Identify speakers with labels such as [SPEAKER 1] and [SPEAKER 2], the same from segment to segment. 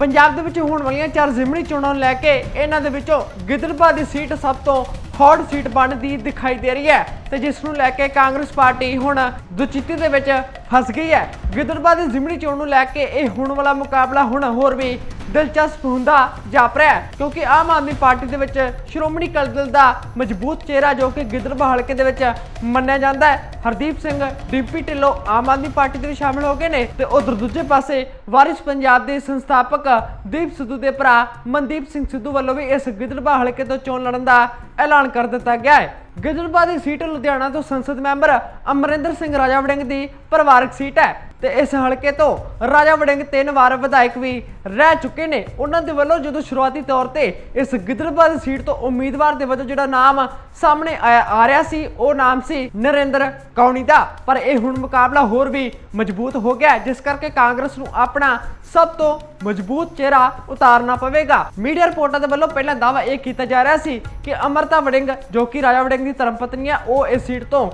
[SPEAKER 1] ਪੰਜਾਬ ਦੇ ਵਿੱਚ ਹੋਣ ਵਾਲੀਆਂ ਚਾਰ ਜ਼ਿਮਨੀ ਚੋਣਾਂ ਨੂੰ ਲੈ ਕੇ ਇਹਨਾਂ ਦੇ ਵਿੱਚੋਂ ਗਿੱਦੜਬਾਹ ਦੀ ਸੀਟ ਸਭ ਤੋਂ ਹੌਟ ਸੀਟ ਬਣਦੀ ਦਿਖਾਈ ਦੇ ਰਹੀ ਹੈ ਤੇ ਜਿਸ ਨੂੰ ਲੈ ਕੇ ਕਾਂਗਰਸ ਪਾਰਟੀ ਹੁਣ ਦੁਚਿੱਤੀ ਦੇ ਵਿੱਚ ਫਸ ਗਈ ਹੈ। ਗਿੱਦੜਬਾਹ ਦੀ ਜ਼ਿਮਨੀ ਚੋਣ ਨੂੰ ਲੈ ਕੇ ਇਹ ਹੁਣ ਵਾਲਾ ਮੁਕਾਬਲਾ ਹੁਣ ਹੋਰ ਵੀ ਦਿਲਚਸਪ ਹੁੰਦਾ ਜਾਪ ਰਿਹਾ ਕਿਉਂਕਿ ਆਮ ਆਦਮੀ ਪਾਰਟੀ ਦੇ ਵਿੱਚ ਸ਼੍ਰੋਮਣੀ ਅਕਾਲੀ ਦਲ ਦਾ ਮਜ਼ਬੂਤ ਚਿਹਰਾ ਜੋ ਕਿ ਗਿੱਦੜਬਾ ਹਲਕੇ ਦੇ ਵਿੱਚ ਮੰਨਿਆ ਜਾਂਦਾ ਹੈ। ਹਰਦੀਪ ਸਿੰਘ, ਡਿੰਪੀ ਢਿੱਲੋਂ ਆਮ ਆਦਮੀ ਪਾਰਟੀ ਦੇ ਵਿੱਚ ਸ਼ਾਮਲ ਹੋ ਗਏ ਨੇ ਤੇ ਉਧਰ ਦੂਜੇ ਪਾਸੇ ਵਾਰਿਸ ਪੰਜਾਬ ਦੇ ਸੰਸਥਾਪਕ ਦੀਪ ਸਿੱਧੂ ਦੇ ਭਰਾ ਮਨਦੀਪ ਸਿੰਘ ਸਿੱਧੂ ਵੱਲੋਂ ਵੀ ਇਸ ਗਿੱਦੜਬਾ ਹਲਕੇ ਤੋਂ ਚੋਣ ਲੜਨ ਦਾ ਐਲਾਨ ਕਰ ਦਿੱਤਾ ਗਿਆ ਹੈ। ਗਿੱਦੜਬਾਹ ਦੀ ਸੀਟ ਲੁਧਿਆਣਾ ਤੋਂ ਸੰਸਦ ਮੈਂਬਰ ਅਮਰਿੰਦਰ ਸਿੰਘ ਰਾਜਾ ਵੜਿੰਗ ਦੀ ਪਰਿਵਾਰਕ ਸੀਟ ਹੈ। ਤੇ ਇਸ ਹਲਕੇ ਤੋਂ ਰਾਜਾ ਵੜਿੰਗ ਤਿੰਨ ਵਾਰ ਵਿਧਾਇਕ ਵੀ ਰਹਿ ਚੁੱਕੇ ਨੇ। ਉਹਨਾਂ ਦੇ ਵੱਲੋਂ ਜਦੋਂ ਸ਼ੁਰੂਆਤੀ ਤੌਰ ਤੇ ਇਸ ਗਿੱਦੜਬਾ ਦੀ ਸੀਟ ਤੋਂ ਉਮੀਦਵਾਰ ਦੇ ਵਜੋਂ ਜਿਹੜਾ ਨਾਮ ਸਾਹਮਣੇ ਆਇਆ ਆ ਰਿਹਾ ਸੀ, ਉਹ ਨਾਮ ਸੀ ਨਰਿੰਦਰ ਕੌਣੀ ਦਾ। ਪਰ ਇਹ ਹੁਣ ਮੁਕਾਬਲਾ ਹੋਰ ਵੀ ਮਜ਼ਬੂਤ ਹੋ ਗਿਆ ਜਿਸ ਕਰਕੇ ਕਾਂਗਰਸ ਨੂੰ ਆਪਣਾ ਸਭ ਤੋਂ ਮਜ਼ਬੂਤ ਚਿਹਰਾ ਉਤਾਰਨਾ ਪਵੇਗਾ। ਮੀਡੀਆ ਰਿਪੋਰਟਾਂ ਦੇ ਵੱਲੋਂ ਪਹਿਲਾਂ ਦਾਅਵਾ ਇਹ ਕੀਤਾ ਜਾ ਰਿਹਾ ਸੀ ਕਿ ਅਮਰਤਾ ਵੜਿੰਗ, ਜੋ ਕਿ ਰਾਜਾ ਵੜਿੰਗ ਦੀ ਧਰਮਪਤਨੀ ਹੈ ਉਹ ਇਸ ਸੀਟ ਤੋਂ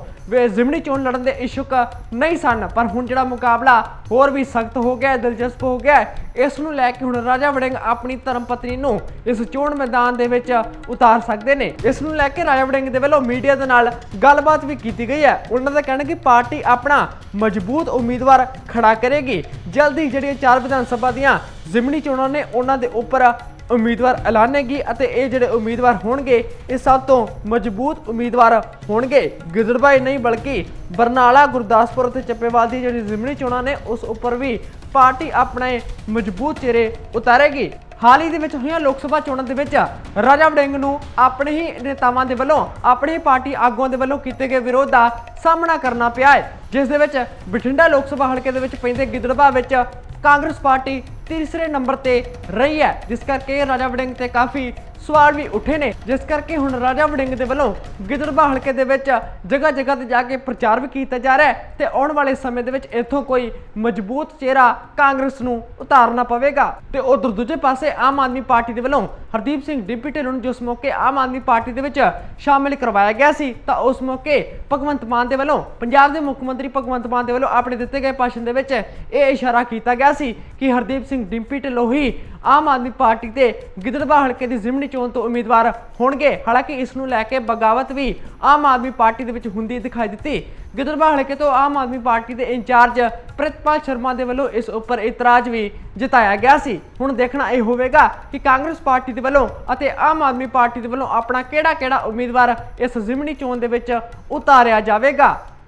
[SPEAKER 1] ਜ਼ਿਮਨੀ ਚੋਣ ਲੜਨ ਦੇ ਇਛੁਕ ਨਹੀਂ ਸਨ। ਪਰ ਹੁਣ ਜਿਹੜਾ ਮੁਕਾਬਲਾ ਹੋਰ ਵੀ ਸਖਤ ਹੋ ਗਿਆ, ਦਿਲਚਸਪ ਹੋ ਗਿਆ, ਇਸ ਨੂੰ ਲੈ ਕੇ ਹੁਣ ਰਾਜਾ ਵੜਿੰਗ ਆਪਣੀ ਧਰਮਪਤਨੀ ਨੂੰ ਇਸ ਚੋਣ ਮੈਦਾਨ ਦੇ ਵਿੱਚ ਉਤਾਰ ਸਕਦੇ ਨੇ। ਇਸ ਨੂੰ ਲੈ ਕੇ ਰਾਜਾ ਵੜਿੰਗ ਦੇ ਵੱਲੋਂ ਮੀਡੀਆ ਦੇ ਨਾਲ ਗੱਲਬਾਤ ਵੀ ਕੀਤੀ ਗਈ ਹੈ। ਉਹਨਾਂ ਦਾ ਕਹਿਣਾ ਕਿ ਪਾਰਟੀ ਆਪਣਾ ਮਜ਼ਬੂਤ ਉਮੀਦਵਾਰ ਖੜਾ ਕਰੇਗੀ। ਜਲਦੀ ਜਿਹੜੀਆਂ ਚਾਰ ਵਿਧਾਨ ਸਭਾ ਦੀਆਂ ਜ਼ਿਮਨੀ ਚੋਣਾਂ ਨੇ, ਉਹਨਾਂ ਦੇ ਉੱਪਰ ਉਮੀਦਵਾਰ ਐਲਾਨੇਗੀ ਅਤੇ ਇਹ ਜਿਹੜੇ ਉਮੀਦਵਾਰ ਹੋਣਗੇ, ਇਹ ਸਭ ਤੋਂ ਮਜ਼ਬੂਤ ਉਮੀਦਵਾਰ ਹੋਣਗੇ। ਗਿੱਦੜਬਾਈ ਨਹੀਂ, ਬਲਕਿ ਬਰਨਾਲਾ, ਗੁਰਦਾਸਪੁਰ ਅਤੇ ਚੱਪੇਵਾਲ ਦੀ ਜਿਹੜੀ ਜ਼ਿਮਨੀ ਚੋਣਾਂ ਨੇ, ਉਸ ਉੱਪਰ ਵੀ ਪਾਰਟੀ ਆਪਣੇ ਮਜ਼ਬੂਤ ਚਿਹਰੇ ਉਤਾਰੇਗੀ। ਹਾਲ ਹੀ ਦੇ ਵਿੱਚ ਹੋਈਆਂ ਲੋਕ ਸਭਾ ਚੋਣਾਂ ਦੇ ਵਿੱਚ ਰਾਜਾ ਵੜਿੰਗ ਨੂੰ ਆਪਣੇ ਹੀ ਨੇਤਾਵਾਂ ਦੇ ਵੱਲੋਂ, ਆਪਣੀ ਪਾਰਟੀ ਆਗੂਆਂ ਦੇ ਵੱਲੋਂ ਕੀਤੇ ਗਏ ਵਿਰੋਧ ਦਾ ਸਾਹਮਣਾ ਕਰਨਾ ਪਿਆ ਹੈ। ਜਿਸ ਦੇ ਵਿੱਚ ਬਠਿੰਡਾ ਲੋਕ ਸਭਾ ਹਲਕੇ ਦੇ ਵਿੱਚ ਪੈਂਦੇ ਗਿੱਦੜਬਾ ਵਿੱਚ ਕਾਂਗਰਸ ਪਾਰਟੀ ਤੀਸਰੇ ਨੰਬਰ ਤੇ ਰਹੀ ਹੈ ਜਿਸ ਕਰਕੇ ਰਾਜਾ ਵੜਿੰਗ ਤੇ ਕਾਫੀ ਸਵਾਲ ਵੀ ਉੱਠੇ ਨੇ, ਜਿਸ ਕਰਕੇ ਹੁਣ ਰਾਜਾ ਵੜਿੰਗ ਦੇ ਵੱਲੋਂ ਗਿੱਦੜਬਾਹ ਹਲਕੇ ਦੇ ਵਿੱਚ ਜਗ੍ਹਾ ਜਗ੍ਹਾ ਤੇ ਜਾ ਕੇ ਪ੍ਰਚਾਰ ਵੀ ਕੀਤਾ ਜਾ ਰਿਹਾ ਹੈ ਤੇ ਆਉਣ ਵਾਲੇ ਸਮੇਂ ਦੇ ਵਿੱਚ ਇੱਥੋਂ ਕੋਈ ਮਜ਼ਬੂਤ ਚਿਹਰਾ ਕਾਂਗਰਸ ਨੂੰ ਉਤਾਰਨਾ ਪਵੇਗਾ। ਤੇ ਉਧਰ ਦੂਜੇ ਪਾਸੇ ਆਮ ਆਦਮੀ ਪਾਰਟੀ ਦੇ ਵੱਲੋਂ ਹਰਦੀਪ ਸਿੰਘ ਡਿੰਪੀ ਢਿੱਲੋਂ ਨੂੰ ਜਿਸ ਮੌਕੇ ਆਮ ਆਦਮੀ ਪਾਰਟੀ ਦੇ ਵਿੱਚ ਸ਼ਾਮਿਲ ਕਰਵਾਇਆ ਗਿਆ ਸੀ, ਤਾਂ ਉਸ ਮੌਕੇ ਭਗਵੰਤ ਮਾਨ ਦੇ ਵੱਲੋਂ, ਪੰਜਾਬ ਦੇ ਮੁੱਖ ਮੰਤਰੀ ਭਗਵੰਤ ਮਾਨ ਦੇ ਵੱਲੋਂ ਆਪਣੇ ਦਿੱਤੇ ਗਏ ਭਾਸ਼ਣ ਦੇ ਵਿੱਚ ਇਹ ਇਸ਼ਾਰਾ ਕੀਤਾ ਗਿਆ ਸੀ ਕਿ ਹਰਦੀਪ ਸਿੰਘ ਡਿੰਪੀ ਢਿੱਲੋਂ ਹੀ ਆਮ ਆਦਮੀ ਪਾਰਟੀ ਤੇ ਗਿੱਦੜਬਾਹ ਹਲਕੇ ਦੀ ਜ਼ਿਮਨੀ ਚੋਣ ਤੋਂ ਉਮੀਦਵਾਰ ਹੋਣਗੇ। ਹਾਲਾਂਕਿ ਇਸ ਨੂੰ ਲੈ ਕੇ ਬਗਾਵਤ ਵੀ ਆਮ ਆਦਮੀ ਪਾਰਟੀ ਦੇ ਵਿੱਚ ਹੁੰਦੀ ਦਿਖਾਈ ਦਿੱਤੀ। ਗਿੱਦੜਬਾਹ ਹਲਕੇ ਤੋਂ ਆਮ ਆਦਮੀ ਪਾਰਟੀ ਦੇ ਇੰਚਾਰਜ ਪ੍ਰਿਤਪਾਲ ਸ਼ਰਮਾ ਦੇ ਵੱਲੋਂ ਇਸ ਉੱਪਰ ਇਤਰਾਜ਼ ਵੀ ਜਤਾਇਆ ਗਿਆ ਸੀ। ਹੁਣ ਦੇਖਣਾ ਇਹ ਹੋਵੇਗਾ ਕਿ ਕਾਂਗਰਸ ਪਾਰਟੀ ਦੇ ਵੱਲੋਂ ਅਤੇ ਆਮ ਆਦਮੀ ਪਾਰਟੀ ਦੇ ਵੱਲੋਂ ਆਪਣਾ ਕਿਹੜਾ-ਕਿਹੜਾ ਉਮੀਦਵਾਰ ਇਸ ਜ਼ਿਮਨੀ ਚੋਣ ਦੇ ਵਿੱਚ ਉਤਾਰਿਆ ਜਾਵੇਗਾ।